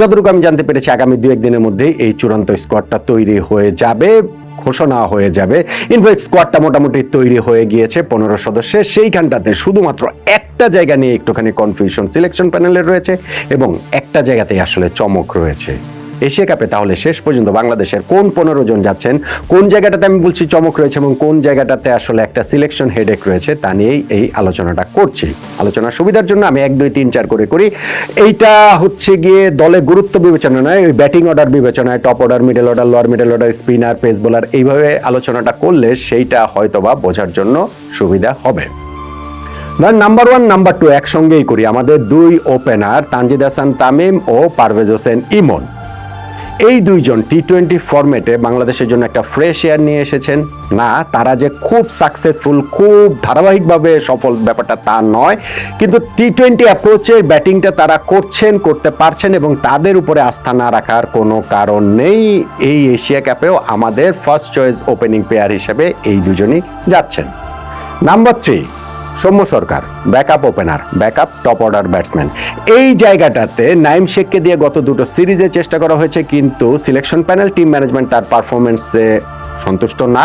যতটুকু আমি জানতে পেরেছি আগামী দু একদিনের মধ্যে এই চূড়ান্ত স্কোয়াডটা তৈরি হয়ে যাবে, ঘোষণা হয়ে যাবে। ইনফ্যাক্ট স্কোয়াডটা মোটামুটি তৈরি হয়ে গিয়েছে পনেরো সদস্যের। সেইখানটাতে শুধুমাত্র একটা জায়গা নিয়ে একটুখানি কনফিউশন সিলেকশন প্যানেলের রয়েছে এবং একটা জায়গাতেই আসলে চমক রয়েছে। এশিয়া কাপে তাহলে শেষ পর্যন্ত বাংলাদেশের কোন পনেরো জন যাচ্ছেন? কোন জায়গাটাতে আমি বলছি চমক রয়েছে এবং কোন জায়গাটাতে আসলে একটা সিলেকশন হেডেক রয়েছে তা নিয়েই এই আলোচনাটা করছি। আলোচনার সুবিধার জন্য আমি এক, দুই, তিন, চার করে করি। এইটা হচ্ছে গিয়ে দলে গুরুত্ব বিবেচনা নয়, ওই ব্যাটিং অর্ডার বিবেচনায় top order middle order lower middle order spinner pace bowler এইভাবে আলোচনাটা করলে সেইটা হয়তোবা বোঝার জন্য সুবিধা হবে। নাম্বার ওয়ান নাম্বার টু একসঙ্গেই করি। আমাদের দুই ওপেনার তানজিদ হাসান তামিম ও পারভেজ হোসেন ইমন। এই দুইজন টি টোয়েন্টি ফরম্যাটে বাংলাদেশের জন্য একটা ফ্রেশ এয়ার নিয়ে এসেছেন। না, তারা যে খুব সাকসেসফুল খুব ধারাবাহিকভাবে সফল ব্যাপারটা তা নয়। কিন্তু টি টোয়েন্টি অ্যাপ্রোচে ব্যাটিংটা তারা করছেন, করতে পারছেন এবং তাদের উপরে আস্থা না রাখার কোনো কারণ নেই। এই এশিয়া কাপেও আমাদের ফার্স্ট চয়েস ওপেনিং প্লেয়ার হিসেবে এই দুজনই যাচ্ছেন। Number three Soumya Sarkar backup opener backup top order batsman এই জায়গাটাতে নাইম শেখকে দিয়ে গত দুটো সিরিজে চেষ্টা করা হয়েছে, কিন্তু সিলেকশন প্যানেল টিম ম্যানেজমেন্ট তার পারফরমেন্সে সন্তুষ্ট না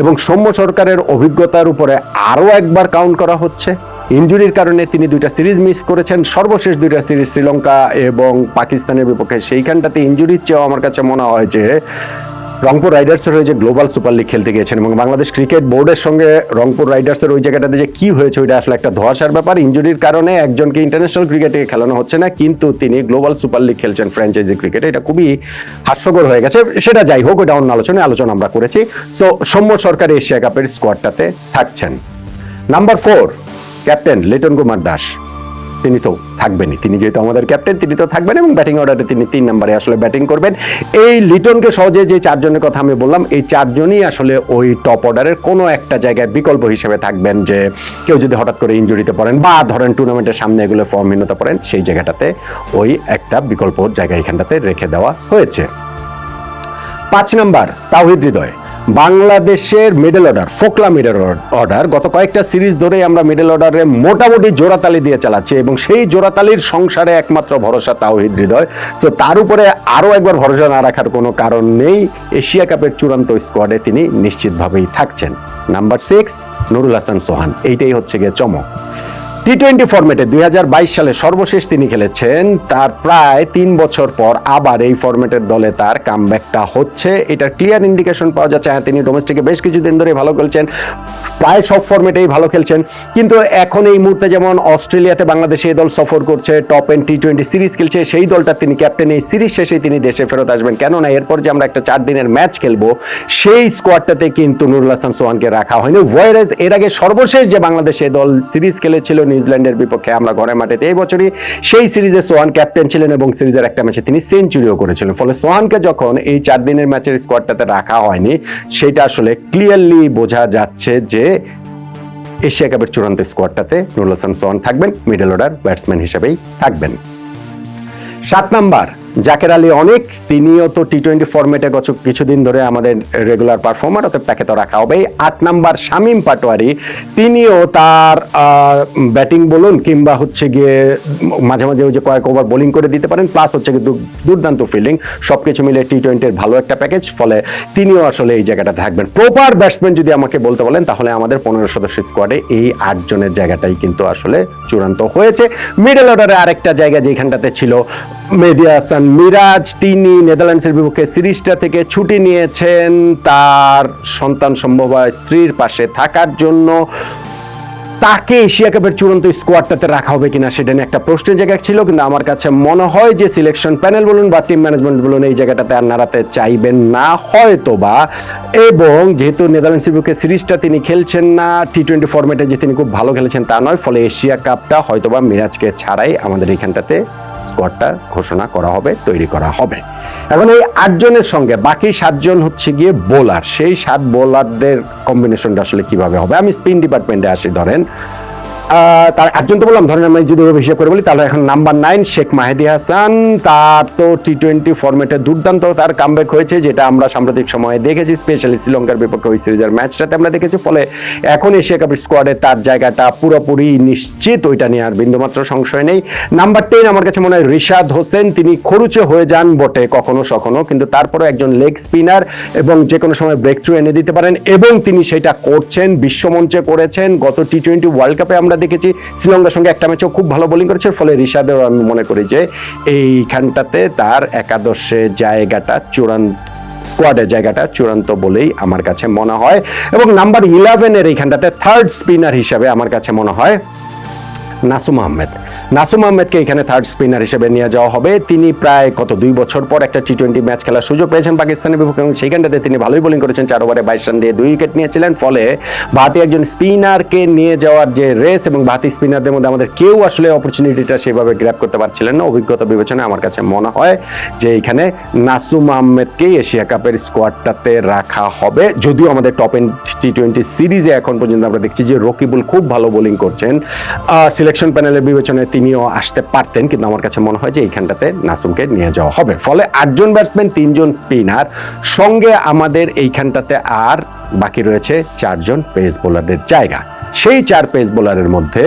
এবং সৌম্য সরকারের অভিজ্ঞতার উপরে আরও একবার কাউন্ট করা হচ্ছে। ইনজুরির কারণে তিনি দুইটা সিরিজ মিস করেছেন, সর্বশেষ দুইটা সিরিজ শ্রীলঙ্কা এবং পাকিস্তানের বিপক্ষে। সেইখানটাতে ইনজুরির চেয়েও আমার কাছে মনে হয় যে রংপুর রাইডার্সের হয়ে যে গ্লোবাল সুপার লিগ খেলতে গিয়েছেন এবং বাংলাদেশ ক্রিকেট বোর্ডের সঙ্গে রংপুর রাইডার্সের ওই জায়গাটাতে যে কি হয়েছে, ওইটা আসলে একটা ধোয়াশার ব্যাপার। ইঞ্জুরির কারণে একজনকে ইন্টারন্যাশনাল ক্রিকেটে খেলানো হচ্ছে না, কিন্তু তিনি গ্লোবাল সুপার লিগ খেলছেন ফ্র্যাঞ্চাইজি ক্রিকেটে। এটা খুবই হাস্যকর হয়ে গেছে। সেটা যাই হোক ওটা অন্য আলোচনায় আলোচনা আমরা করেছি। সো সৌম্য সরকার এশিয়া কাপের স্কোয়াডটাতে থাকছেন। Number four captain Liton Kumar Das. তিনি তো থাকবেনই। তিনি যেহেতু আমাদের ক্যাপ্টেন তিনি তো থাকবেন এবং ব্যাটিং অর্ডারে তিনি তিন নম্বরে আসলে ব্যাটিং করবেন। এই লিটনকে সহজে যে চারজনের কথা আমি বললাম, এই চারজনই আসলে ওই টপ অর্ডারের কোনো একটা জায়গায় বিকল্প হিসেবে থাকবেন যে কেউ যদি হঠাৎ করে ইঞ্জুরিতে পড়েন বা ধরেন টুর্নামেন্টের সামনে এগুলো ফর্মহীনতা পড়েন, সেই জায়গাটাতে ওই একটা বিকল্প জায়গা এখানটাতে রেখে দেওয়া হয়েছে। পাঁচ নাম্বার, তাওহিদ হৃদয়। বাংলাদেশের মিডল অর্ডার ফোকলা মিডল অর্ডার গত কয়েকটা সিরিজ ধরেই আমরা মিডল অর্ডারে মোটামুটি জোড়াতালি দিয়ে চালাচ্ছি এবং সেই জোড়াতালির সংসারে একমাত্র ভরসা তাওহিদ হৃদয়। সো তার উপরে আরও একবার ভরসা না রাখার কোনো কারণ নেই। এশিয়া কাপের চূড়ান্ত স্কোয়াডে তিনি নিশ্চিতভাবেই থাকছেন। নাম্বার সিক্স নুরুল হাসান সোহান, এইটাই হচ্ছে গিয়ে চমক। টি টোয়েন্টি ফরম্যাটে দুই সালে সর্বশেষ তিনি খেলেছেন। তার প্রায় তিন বছর পর আবার এই ফরম্যাটের দলে তার কামব্যাকটা হচ্ছে। এটার ক্লিয়ার ইন্ডিকেশন পাওয়া যাচ্ছে। হ্যাঁ তিনি ডোমেস্টিকে বেশ কিছুদিন ধরে ভালো খেলছেন। প্রায় সব ফরম্যাটেই ভালো খেলছেন। কিন্তু এখন এই মুহূর্তে যেমন অস্ট্রেলিয়াতে বাংলাদেশে এই দল সফর করছে top and T twenty series খেলছে, সেই দলটা তিনি ক্যাপ্টেন এই সিরিজ শেষে তিনি দেশে ফেরত আসবেন। কেননা এরপর যে আমরা একটা চার দিনের ম্যাচ খেলব, সেই স্কোয়াডটাতে কিন্তু নুরুল হাসান সোহানকে রাখা হয়নি। ওয়ারেজ এর আগে সর্বশেষ যে বাংলাদেশে দল সিরিজ খেলেছিল নিউজিল্যান্ডের বিপক্ষে আমরা ঘরে মাঠেতে এই বছরই সেই সিরিজে সোহান ক্যাপ্টেন ছিলেন এবং সিরিজের একটা ম্যাচে তিনি সেঞ্চুরিও করেছিলেন। ফলে সোহানকে যখন এই চার দিনের ম্যাচের স্কোয়াডটাতে রাখা হয়নি, সেটা আসলে ক্লিয়ারলি বোঝা যাচ্ছে যে এশিয়া কাপের চূড়ান্ত স্কোয়াডটাতে নুরুল হাসান সোহান থাকবেন মিডল অর্ডার ব্যাটসম্যান হিসেবেই থাকবেন। সাত নাম্বার জাকের আলী অনেক, তিনিও তো টি টোয়েন্টি ফর্মেটে গত কিছুদিন ধরে আমাদের রেগুলার পারফর্মার অতএব তাকে তো রাখা হবে আট নাম্বার শামীম পাটোয়ারি, তিনিও তার ব্যাটিং বলুন কিংবা হচ্ছে গিয়ে মাঝে মাঝে ওই যে কয়েক ওভার বোলিং করে দিতে পারেন প্লাস হচ্ছে কিন্তু দুর্দান্ত ফিল্ডিং সবকিছু মিলে টি টোয়েন্টির ভালো একটা প্যাকেজ ফলে তিনিও আসলে এই জায়গাটা থাকবেন। প্রপার ব্যাটসম্যান যদি আমাকে বলতে বলেন, তাহলে আমাদের পনেরো সদস্য স্কোয়াডে এই আটজনের জায়গাটাই কিন্তু আসলে চূড়ান্ত হয়েছে। মিডল অর্ডারে আরেকটা জায়গা যেখানটাতে ছিল মেহেদি হাসান মিরাজ, তিনি নেদারল্যান্ডসের বিপক্ষে সিরিজটা থেকে ছুটি নিয়েছেন। তার সন্তান সম্ভব স্ত্রীর পাশে থাকার জন্য তাকে এশিয়া কাপের চূড়ান্ত স্কোয়াডটাতে রাখা হবে কিনা সেটা নিয়ে একটা প্রশ্নের জায়গা ছিল, কিন্তু আমার কাছে মনে হয় যে সিলেকশন প্যানেল বলুন বা টিম ম্যানেজমেন্ট বলুন, এই জায়গাটাতে আর নাড়াতে চাইবেন না হয়তো বা এবং যেহেতু নেদারল্যান্ডসের বিপক্ষে সিরিজটা তিনি খেলছেন না টি টোয়েন্টি ফর্মেটে যে তিনি খুব ভালো খেলেছেন তা নয়, ফলে এশিয়া কাপটা হয়তোবা মিরাজকে ছাড়াই আমাদের এখানটাতে স্কোয়াডটা ঘোষণা করা হবে, তৈরি করা হবে। এখন এই আটজনের সঙ্গে, বাকি সাতজন হচ্ছে গিয়ে বোলার সেই সাত বোলারদের কম্বিনেশনটা আসলে কীভাবে হবে? আমি স্পিন ডিপার্টমেন্টে আসি, ধরেন। তার আটজন তো বললাম, ধরেন আমি যদি হিসাব করে বলি, তাহলে এখন নাম্বার নাইন শেখ মাহেদি হাসান, তার তো টি টোয়েন্টি ফরম্যাটে দুর্দান্ত তার কামব্যাক হয়েছে, যেটা আমরা সাম্প্রতিক সময়ে দেখেছি স্পেশালি শ্রীলঙ্কার বিপক্ষে ওই সিরিজের ম্যাচটাতে আমরা দেখেছি, ফলে এখন এশিয়া কাপের স্কোয়াডে তার জায়গাটা পুরোপুরি নিশ্চিত, ওইটা নিয়ে আর বিন্দুমাত্র সংশয় নেই। নাম্বার টেন আমার কাছে মনে হয় রিশাদ হোসেন, তিনি খরুচে হয়ে যান বটে, কখনো সখনো, কিন্তু তারপরে একজন লেগ স্পিনার এবং যে কোনো সময় ব্রেক থ্রু এনে দিতে পারেন, এবং তিনি সেটা করছেন, বিশ্বমঞ্চে করেছেন, গত টি টোয়েন্টি ওয়ার্ল্ড কাপে আমরা দেখেছি। শ্রীলঙ্কার সঙ্গে একটা ম্যাচও খুব ভালো বোলিং করেছে, ফলে ঋষাদেও আমি মনে করি যে এইখানটাতে তার একাদশে জায়গাটা চূড়ান্ত স্কোয়াডের জায়গাটা চূড়ান্ত বলেই আমার কাছে মনে হয়। এবং নাম্বার ইলেভেনের এইখানটাতে থার্ড স্পিনার হিসাবে আমার কাছে মনে হয় নাসুম আহমেদ। নাসুম আহমেদকে এখানে থার্ড স্পিনার হিসেবে নিয়ে যাওয়া হবে। তিনি প্রায় কত, দুই বছর পর একটা টি টোয়েন্টি ম্যাচ খেলার সুযোগ পেয়েছেন পাকিস্তানের বিপক্ষে এবং সেইখানটাতে তিনি ভালোই বোলিং করেছেন। চার ওভারে বাইশ রান দিয়ে দুই উইকেট নিয়েছিলেন। ফলে বাতি একজন স্পিনারকে নিয়ে যাওয়ার যে রেস এবং বাতি স্পিনারদের মধ্যে আমাদের কেউ আসলে অপরচুনিটিটা সেভাবে গ্র্যাপ করতে পারছিলেন না। অভিজ্ঞতা বিবেচনায় আমার কাছে মনে হয় যে এখানে নাসুম আহমেদকেই এশিয়া কাপের স্কোয়াডটাতে রাখা হবে। যদিও আমাদের টপ এন টি টোয়েন্টি সিরিজে এখন পর্যন্ত আমরা দেখছি যে রকিবুল খুব ভালো বোলিং করছেন। সিলেকশন প্যানেলের বিবেচনায় তিনিও আসতে পারতেন, কিন্তু আমার কাছে মনে হয় যে এইখানটাতে নাসুমকে নিয়ে যাওয়া হবে। ফলে আটজন ব্যাটসম্যান তিনজন স্পিনার সঙ্গে আমাদের এইখানটাতে আর বাকি রয়েছে চারজন পেস বোলারদের জায়গা। সেই চার পেস বোলারের মধ্যে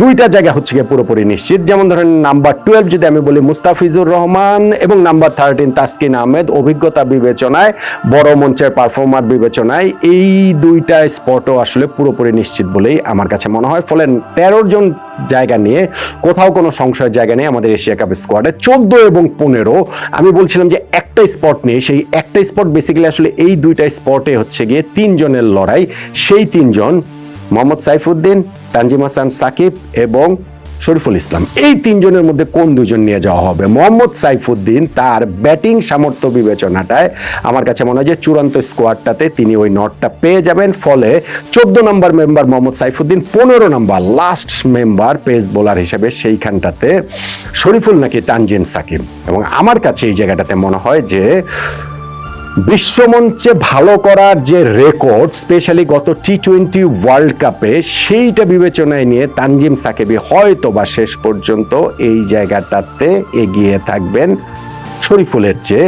দুইটা জায়গা হচ্ছে গিয়ে পুরোপুরি নিশ্চিত। যেমন ধরেন নাম্বার টুয়েলভ যদি আমি বলি, মুস্তাফিজুর রহমান এবং নাম্বার থার্টিন তাসকিন আহমেদ অভিজ্ঞতা বিবেচনায়, বড় মঞ্চের পারফর্মার বিবেচনায় এই দুইটা স্পটও আসলে পুরোপুরি নিশ্চিত বলেই আমার কাছে মনে হয়। ফলে তেরো জন জায়গা নিয়ে, কোথাও কোনো সংশয়ের জায়গা নেই আমাদের এশিয়া কাপ স্কোয়াডে চোদ্দ এবং পনেরো, আমি বলছিলাম যে একটা স্পট নেই, সেই একটা স্পট বেসিক্যালি আসলে এই দুইটা স্পটে হচ্ছে গিয়ে তিনজনের লড়াই। সেই তিনজন মোহাম্মদ সাইফুদ্দিন, তানজিম হাসান সাকিব এবং শরীফুল ইসলাম। এই তিনজনের মধ্যে কোন দুজন নিয়ে যাওয়া হবে? মোহাম্মদ সাইফুদ্দিন তার ব্যাটিং সামর্থ্য বিবেচনাটায় আমার কাছে মনে হয় যে চূড়ান্ত স্কোয়াডটাতে তিনি ওই নটটা পেয়ে যাবেন। ফলে চোদ্দ নম্বর মেম্বার মোহাম্মদ সাইফুদ্দিন, পনেরো নম্বর লাস্ট মেম্বার পেস বোলার হিসেবে সেইখানটাতে শরীফুল নাকি তানজিন সাকিব। এবং আমার কাছে এই জায়গাটাতে মনে হয় যে বিশ্বমঞ্চে ভালো করার যে রেকর্ড স্পেশালি গত টি টোয়েন্টি ওয়ার্ল্ড কাপে সেইটা বিবেচনায় নিয়ে তানজিম সাকেবি হয়তো বা শেষ পর্যন্ত এই জায়গাটাতে এগিয়ে থাকবেন। শরীফুলের চেয়ে,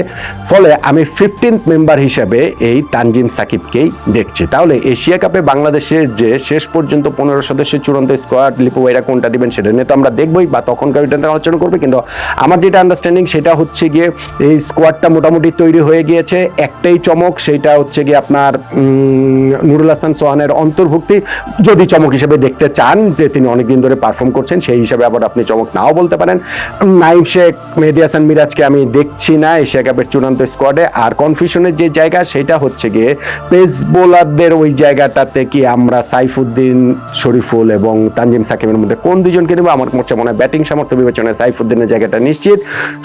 ফলে আমি ফিফটিন্থ মেম্বার হিসেবে এই তানজিম সাকিবকেই দেখছি। তাহলে এশিয়া কাপে বাংলাদেশের যে শেষ পর্যন্ত পনেরো সদস্যের চূড়ান্ত স্কোয়াড লিপু ভাইরা কোনটা দিবেন সেটা নিয়ে তো আমরা দেখবই, বা তখনকার নিয়ে আলোচনা করবে। কিন্তু আমার যেটা আন্ডারস্ট্যান্ডিং সেটা হচ্ছে গিয়ে এই স্কোয়াডটা মোটামুটি তৈরি হয়ে গিয়েছে, একটাই চমক সেটা হচ্ছে গিয়ে আপনার নুরুল হাসান সোহানের অন্তর্ভুক্তি। যদি চমক হিসেবে দেখতে চান যে তিনি অনেকদিন ধরে পারফর্ম করছেন, সেই হিসাবে আবার আপনি চমক নাও বলতে পারেন। নাইম শেখ, মেহেদি হাসান মিরাজকে আমি দেখছি না এশিয়া কাপের চূড়ান্ত স্কোয়াডে আর কনফিউশনের যে জায়গা, সেটা হচ্ছে গিয়ে পেস বোলারদের ওই জায়গাটাতে কি আমরা সাইফুদ্দিন, শরীফুল এবং তানজিম সাকিবের মধ্যে কোন দুজনকে নেব? আমার মোট মনে হয় ব্যাটিং সামর্থ্য বিবেচনায় সাইফুদ্দিনের জায়গাটা নিশ্চিত।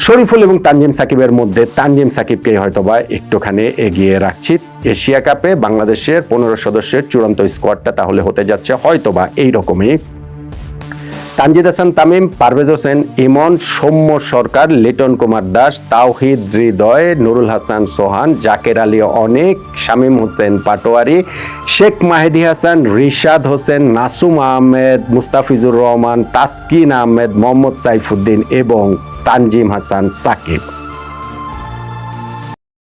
শরীফুল এবং তানজিম সাকিবের মধ্যে তানজিম সাকিবকে হয়তো বা একটুখানি এগিয়ে রাখছি। এশিয়া কাপে বাংলাদেশের পনেরো সদস্যের চূড়ান্ত স্কোয়াডটা তাহলে হতে যাচ্ছে হয়তো বা এইরকমই তানজিদ হাসান, তামিম, পারভেজ হোসেন, ইমন, সৌম্য সরকার, লিটন কুমার দাস, তাওহিদ হৃদয়, নুরুল হাসান সোহান, জাকের আলী অনেক, শামীম হোসেন পাটোয়ারি, শেখ মাহেদি হাসান, রিশাদ হোসেন, নাসুম আহমেদ, মুস্তাফিজুর রহমান, তাসকিন আহমেদ, মোহাম্মদ সাইফুদ্দিন এবং তানজিম হাসান সাকিব।